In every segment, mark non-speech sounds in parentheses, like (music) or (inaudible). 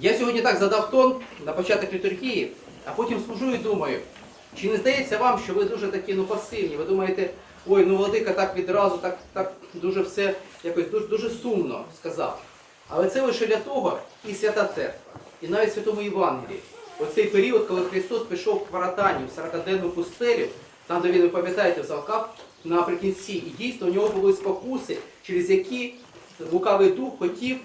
Я сьогодні так задав тон на початок літургії, а потім служу і думаю, чи не здається вам, що ви дуже такі ну, пасивні? Ви думаєте, ой, ну владика так відразу, так, так дуже все якось дуже, дуже сумно сказав. Але це лише для того і свята церква, і навіть святому Євангелії. Оцей період, коли Христос пішов к воротанню в 40-денну пустелю, там, де він, ви пам'ятаєте, залкав наприкінці, і дійсно у нього були спокуси, через які лукавий дух хотів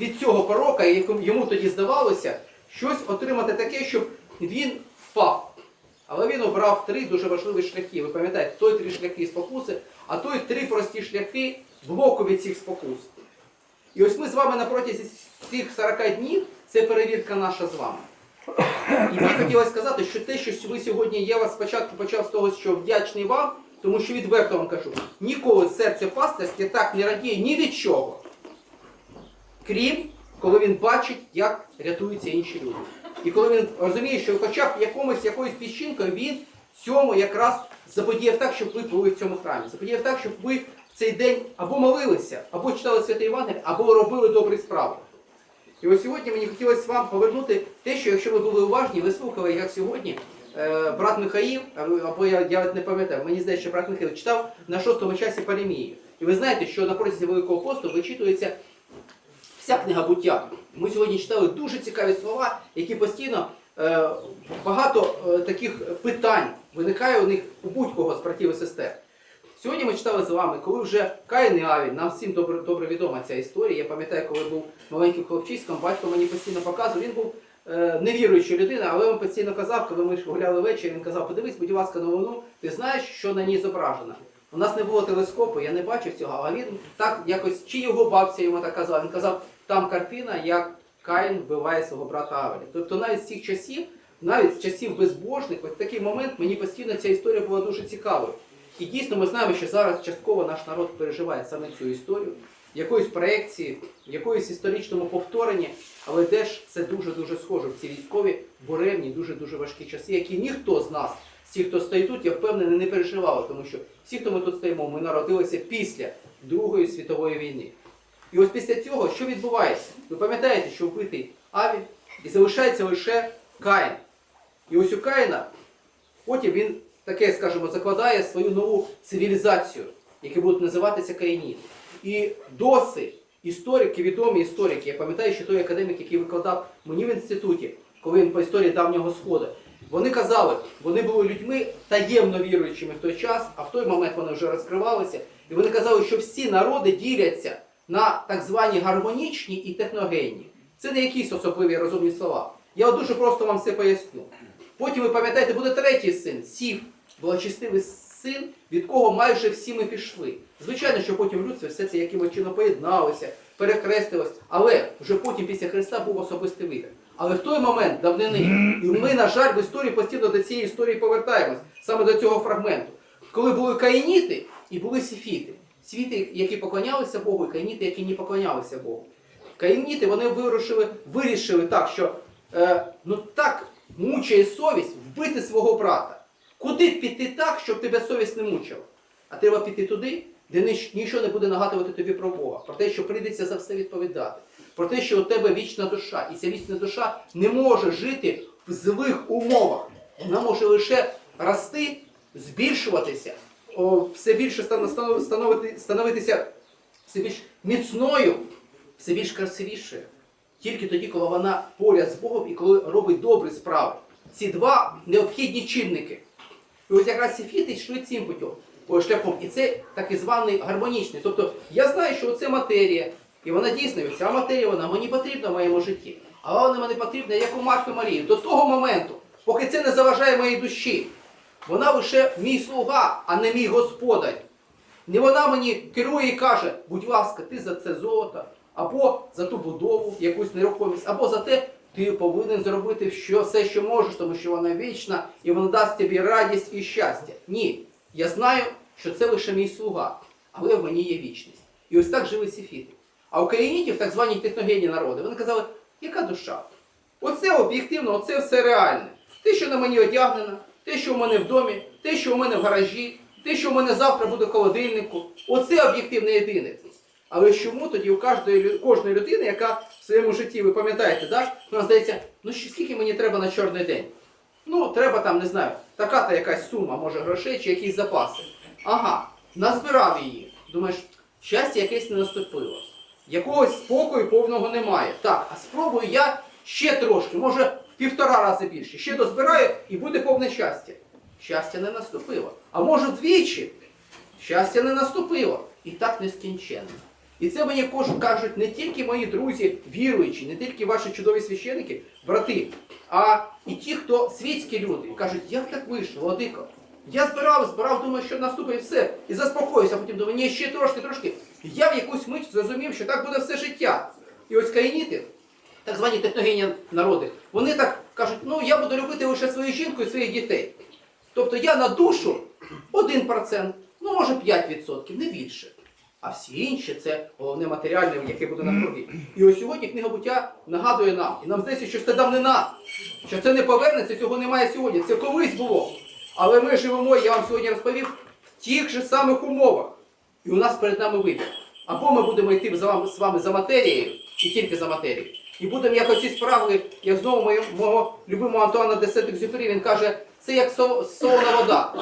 від цього пророка, якому йому тоді здавалося, щось отримати таке, щоб він впав. Але він обрав три дуже важливі шляхи. Ви пам'ятаєте, той три шляхи спокуси, а той три прості шляхи блоку від цих спокус. І ось ми з вами на протязі цих 40 днів це перевірка наша з вами. І мені хотілося сказати, що те, що ви сьогодні, я вас спочатку почав з того, що вдячний вам, тому що відверто вам кажу, ніколи серце пастирське так не радіє ні від чого. Крім коли він бачить, як рятуються інші люди. І коли він розуміє, що хоча б якомусь якоюсь піщинкою він цьому якраз заподіяв так, щоб ви були в цьому храмі. Заподіяв так, щоб ви в цей день або молилися, або читали Святе Євангеліє, або робили добрі справи. І ось сьогодні мені хотілося вам повернути те, що якщо ви були уважні, ви слухали, як сьогодні е, брат Михаїл, або я, я не пам'ятаю, мені здається, що брат Михаїл читав на шостому часі Паремії. І ви знаєте, що на протязі Великого посту вичитується вся книга буття. Ми сьогодні читали дуже цікаві слова, які постійно е, багато е, таких питань виникає у них у будь-кого з братів і сестер. Сьогодні ми читали з вами, коли вже Каїн і Авіль, нам всім добре, добре відома ця історія. Я пам'ятаю, коли був маленьким хлопчиськом, батько мені постійно показував, він був е, невіруюча людина, але він постійно казав, коли ми гуляли ввечері, він казав, подивись, будь ласка, новину, ти знаєш, що на ній зображено. У нас не було телескопу, я не бачив цього, але він так якось, чи його бабця йому так казала, він казав, там картина, як Каїн вбиває свого брата Авеля. Тобто навіть з цих часів, навіть з часів безбожних, ось такий момент мені постійно ця історія була дуже цікавою. І дійсно ми знаємо, що зараз частково наш народ переживає саме цю історію, якоїсь проекції, якоїсь історичному повторенні, але теж це дуже-дуже схоже в ці військові буремні, дуже-дуже важкі часи, які ніхто з нас, тих, хто стоїть тут, я впевнений, не переживали, тому що всі, хто ми тут стоїмо, ми народилися після Другої світової війни. І ось після цього що відбувається? Ви пам'ятаєте, що вбитий Авіль і залишається лише Каїн. І ось у Каїна потім він таке, скажімо, закладає свою нову цивілізацію, яка буде називатися Каїніт. І досі історики, відомі історики, я пам'ятаю, що той академік, який викладав мені в інституті, коли він по історії давнього сходу, вони казали, вони були людьми таємно віруючими в той час, а в той момент вони вже розкривалися. І вони казали, що всі народи діляться на так звані гармонічні і техногенні. Це не якісь особливі розумні слова. Я от дуже просто вам все поясню. Потім ви пам'ятаєте, буде третій син, сів, благочестивий син, від кого майже всі ми пішли. Звичайно, що потім в людстві все це якимось чином поєдналося, перехрестилось, але вже потім після Христа був особистий вибір. Але в той момент давнини, і ми, на жаль, в історії постійно до цієї історії повертаємось, саме до цього фрагменту, коли були каїніти і були сіфіти. Світи, які поклонялися Богу, і каїніти, які не поклонялися Богу. Каїніти вони вирішили, вирішили так, що е, ну так мучає совість вбити свого брата. Куди піти так, щоб тебе совість не мучила? А треба піти туди, де ніч- нічого не буде нагадувати тобі про Бога, про те, що прийдеться за все відповідати, про те, що у тебе вічна душа, і ця вічна душа не може жити в злих умовах. Вона може лише рости, збільшуватися, все більше стан- станов- становити, становитися все більш міцною, все більш красивішою. Тільки тоді, коли вона поряд з Богом і коли робить добрі справи. Ці два необхідні чинники. І ось якраз сіфіти йшли цим путем, шляхом. І це так і званий гармонічний. Тобто я знаю, що це матерія, і вона дійсно, ця матерія вона мені потрібна в моєму житті. Але вона мені потрібна як у Марфи Марії. До того моменту, поки це не заважає моїй душі. Вона лише мій слуга, а не мій господар. Не вона мені керує і каже, будь ласка, ти за це золото, або за ту будову, якусь нерухомість, або за те, ти повинен зробити що, все, що можеш, тому що вона вічна і вона дасть тобі радість і щастя. Ні, я знаю, що це лише мій слуга, але в мені є вічність. І ось так жили сіфіти. А у каїнітів, так звані техногенні народи, вони казали, яка душа? Оце об'єктивно, оце все реальне. Те, що на мені одягнено, те, що у мене в домі, те, що у мене в гаражі, те, що у мене завтра буде в холодильнику, оце об'єктивне єдине. Але чому тоді у кожної, кожної людини, яка в своєму житті, ви пам'ятаєте, да? вона здається, ну скільки мені треба на чорний день? Ну, треба там, не знаю, така-то якась сума, може, грошей чи якісь запаси. Ага, назбирав її. Думаєш, щастя якесь не наступило. Якогось спокою повного немає. Так, а спробую я ще трошки, може в півтора рази більше. Ще дозбираю і буде повне щастя. Щастя не наступило. А може вдвічі? Щастя не наступило. І так нескінченно. І це мені кажуть не тільки мої друзі, віруючі, не тільки ваші чудові священики, брати, а і ті, хто світські люди, кажуть, як так вийшло, Владико? Я збирав, збирав, думаю, що наступить все. І заспокоюся, а потім думаю, ні, ще трошки, трошки. Я в якусь мить зрозумів, що так буде все життя. І ось каїніти, так звані техногенні народи, вони так кажуть, ну я буду любити лише свою жінку і своїх дітей. Тобто я на душу 1%, ну може 5%, не більше. А всі інші це головне матеріальне, яке буде навкруги. І ось сьогодні книга буття нагадує нам. І нам здається, що це давнина, що це не повернеться, цього немає сьогодні. Це колись було. Але ми живемо, я вам сьогодні розповів, в тих же самих умовах. І у нас перед нами вибір. Або ми будемо йти з вами за матерією, і тільки за матерією. І будемо як оці справи, як знову моє- мого любимого Антуана де Сент-Екзюпері, він каже, це як со- солона вода.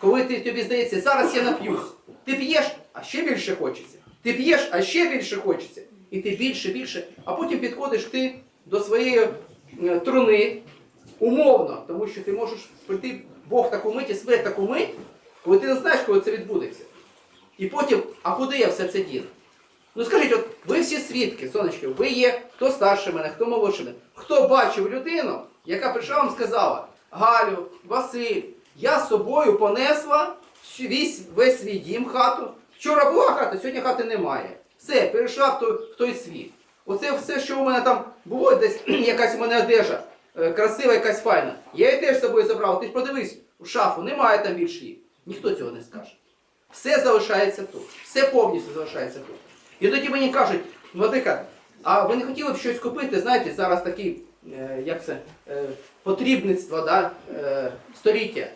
Коли ти, тобі здається, зараз я нап'юсь, ти п'єш, а ще більше хочеться. Ти п'єш, а ще більше хочеться. І ти більше, більше, а потім підходиш ти до своєї е, труни умовно, тому що ти можеш прийти Бог таку мить і смерть таку мить, коли ти не знаєш, коли це відбудеться. І потім, а куди я все це діну? Ну скажіть, от ви всі свідки, сонечки, ви є хто старше мене, хто молодше мене, хто бачив людину, яка прийшла вам сказала, Галю, Василь, я з собою понесла весь, весь свій дім хату. Вчора була хата, сьогодні хати немає. Все, перейшла в той, в той світ. Оце все, що у мене там було, десь (clears throat) якась у мене одежа, е, красива, якась файна. Я її теж з собою забрав. Ти ж подивись, у шафу немає там більше її. Ніхто цього не скаже. Все залишається тут. Все повністю залишається тут. І тоді мені кажуть, Владика, а ви не хотіли б щось купити, знаєте, зараз такий, е, як це, е, потрібництво, да, е, століття.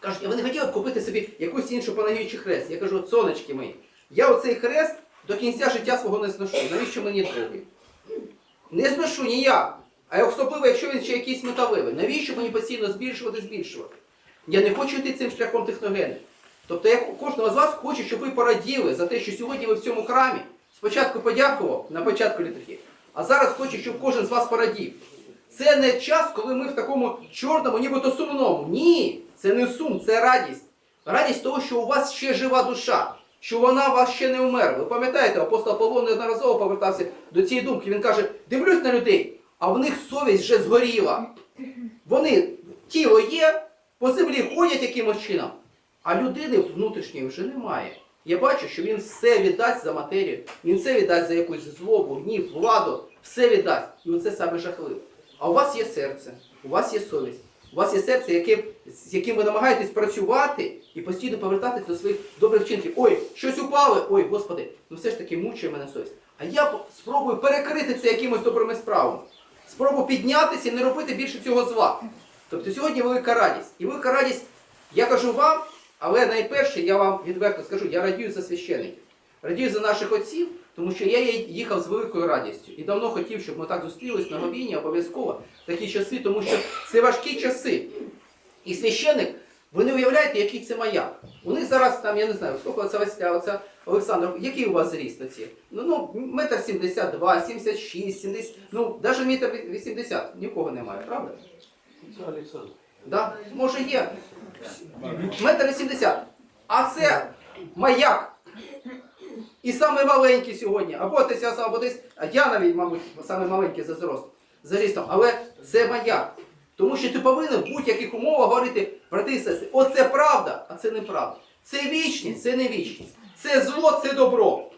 Кажуть, а ви не хотіли б купити собі якусь іншу панагічий хрест? Я кажу, сонечки мої, я оцей хрест до кінця життя свого не зношу. Навіщо мені другий? Не зношу ніяк. А особливо, якщо він ще якийсь металевий. Навіщо мені постійно збільшувати, збільшувати? Я не хочу йти цим шляхом техногенним. Тобто я кожного з вас хочу, щоб ви пораділи за те, що сьогодні ви в цьому храмі спочатку подякував на початку літургії, а зараз хочу, щоб кожен з вас порадів. Це не час, коли ми в такому чорному, нібито сумному. Ні, це не сум, це радість. Радість того, що у вас ще жива душа, що вона вас ще не вмерла. Ви пам'ятаєте, апостол Павло неодноразово повертався до цієї думки. Він каже: дивлюсь на людей, а в них совість вже згоріла. Вони тіло є, по землі ходять якимось чином, а людини внутрішньої вже немає. Я бачу, що він все віддасть за матерію, він все віддасть за якусь злобу, гнів, владу, все віддасть. І оце саме жахливе. А у вас є серце, у вас є совість, у вас є серце, яке, з яким ви намагаєтесь працювати і постійно повертатись до своїх добрих вчинків. Ой, щось упало, ой, Господи, ну все ж таки мучує мене совість. А я спробую перекрити це якимось добрими справами. Спробую піднятися і не робити більше цього зла. Тобто сьогодні велика радість. І велика радість, я кажу вам, але найперше я вам відверто скажу, я радію за священиків. Радію за наших отців, тому що я їхав з великою радістю. І давно хотів, щоб ми так зустрілись на говінні обов'язково такі часи, тому що це важкі часи. І священник, ви не уявляєте, який це маяк. У них зараз там, я не знаю, скільки це Василя, оце Олександр, який у вас зріст оці? Ну, ну, метр сімдесят два, сімдесят шість, сімдесят, ну, навіть метр вісімдесят, нікого немає, правда? Це Олександр. Да? Може є. Метр вісімдесят. А це маяк. І саме маленький сьогодні. Або ти сяса, або десь. А я навіть, мабуть, саме маленький за зрост, за рістом. Але це маяк. Тому що ти повинен в будь-яких умовах говорити, брати і сестри, оце правда, а це неправда. Це вічність, це не вічність. Це зло, це добро.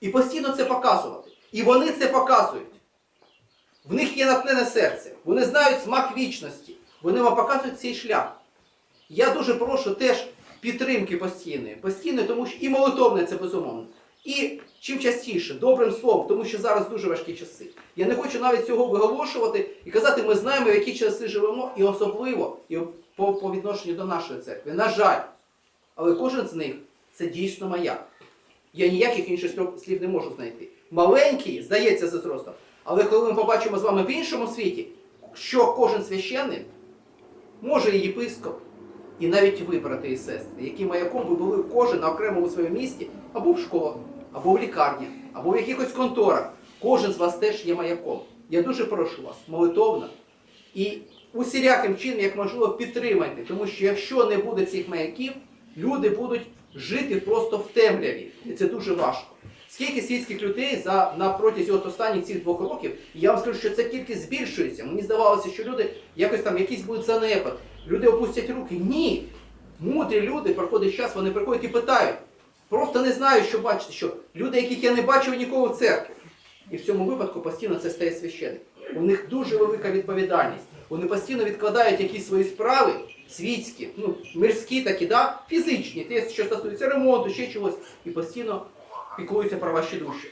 І постійно це показувати. І вони це показують. В них є натхнене серце. Вони знають смак вічності. Вони вам показують цей шлях. Я дуже прошу теж підтримки постійної. Постійної, тому що і молитовне це безумовно. І чим частіше, добрим словом, тому що зараз дуже важкі часи. Я не хочу навіть цього виголошувати і казати, ми знаємо, в які часи живемо, і особливо і по, по відношенню до нашої церкви. На жаль, але кожен з них це дійсно маяк. Я ніяких інших слів- не можу знайти. Маленький, здається, за зростом. Але коли ми побачимо з вами в іншому світі, що кожен священник, може і єпископ, і навіть ви, брати і сестри, які маяком ви були кожен на окремому своєму місті, або в школах, або в лікарнях, або в якихось конторах. Кожен з вас теж є маяком. Я дуже прошу вас, молитовно, і усіляким чином, як можливо, підтримайте, тому що якщо не буде цих маяків, люди будуть жити просто в темряві. І це дуже важко. Скільки світських людей за на протязі от останніх цих двох років, я вам скажу, що це кількість збільшується. Мені здавалося, що люди якось там якісь будуть занепад, люди опустять руки. Ні. Мудрі люди, проходить час, вони приходять і питають. Просто не знаю, що бачити, що люди, яких я не бачив ніколи в церкві. І в цьому випадку постійно це стає священник. У них дуже велика відповідальність. Вони постійно відкладають якісь свої справи світські, ну, мирські такі, да? фізичні, те, що стосується ремонту, ще чогось, і постійно піклуються про ваші душі.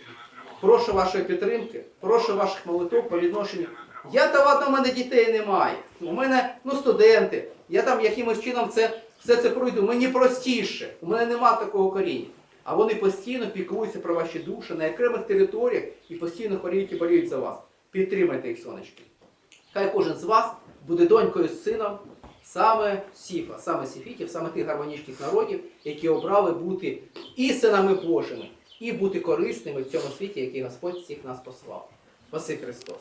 Прошу вашої підтримки, прошу ваших молитв по відношенню. Я та ладно, у мене дітей немає. У мене ну, студенти. Я там якимось чином це, все це пройду. Мені простіше. У мене нема такого коріння. А вони постійно піклуються про ваші душі на окремих територіях і постійно хворіють і боліють за вас. Підтримайте їх, сонечки. Хай кожен з вас буде донькою з сином саме Сіфа, саме Сіфітів, саме тих гармонічних народів, які обрали бути і синами Божими, і бути корисними в цьому світі, який Господь всіх нас послав. Спаси Христос!